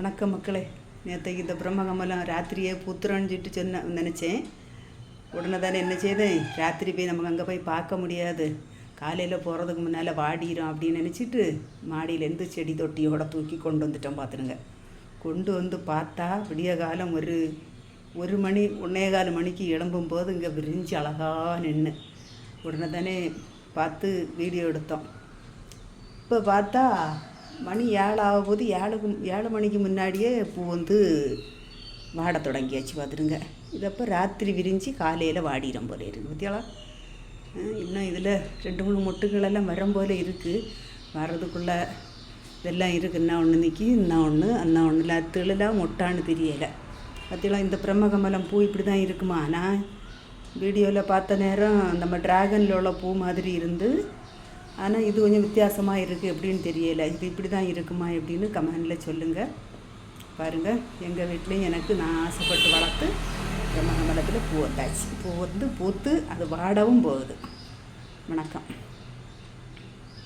வணக்கம் மக்களே. நேற்றைக்கு இந்த பிரம்மகமலம் ராத்திரியே புத்துறன்னு சொல்லிட்டு சொன்ன நினச்சேன். உடனே தானே என்ன செய்தேன்? ராத்திரி போய் நமக்கு அங்கே போய் பார்க்க முடியாது. காலையில் போகிறதுக்கு முன்னால் வாடிரும் அப்படின்னு நினச்சிட்டு மாடியிலேருந்து செடி தொட்டியோட தூக்கி கொண்டு வந்துட்டோம் பார்த்துருங்க கொண்டு வந்து பார்த்தா விடிய காலம் ஒரு ஒரு மணி ஒன்னே கால் மணிக்கு எழும்பும் போது இங்கே விரிஞ்சு அழகாக நின்று உடனே தானே பார்த்து வீடியோ எடுத்தோம். இப்போ பார்த்தா மணி ஏழாக போது ஏழுக்கு ஏழு மணிக்கு முன்னாடியே பூ வந்து வாட தொடங்கியாச்சு பார்த்துருங்க இதப்போ ராத்திரி விரிஞ்சு காலையில் வாடிடும் போல இருக்குது பற்றியாளா இன்னும் இதில் ரெண்டு மூணு மொட்டுகளெல்லாம் வரும் போல இருக்குது வர்றதுக்குள்ளே இதெல்லாம் இருக்குது இன்னும் ஒன்று நிற்கி இன்னும் ஒன்று அண்ணா ஒன்று இல்லை தெளிலாக மொட்டான்னு தெரியலை. பார்த்தீங்களா இந்த பிரம்மகமலம் பூ இப்படி தான் இருக்குமா? நான் வீடியோவில் பார்த்த நேரம் நம்ம டிராகனில் உள்ள பூ மாதிரி இருந்து ஆனால் இது கொஞ்சம் வித்தியாசமாக இருக்குது எப்படின்னு தெரியலை. இது இப்படி தான் இருக்குமா எப்படின்னு கமெண்டில் சொல்லுங்கள் பாருங்கள் எங்கள் வீட்லேயும் எனக்கு நான் ஆசைப்பட்டு வளர்த்து பிரம்மகமலத்தில் பூ வந்தாச்சு பூ வந்து பூத்து அது வாடவும் போகுது. வணக்கம்.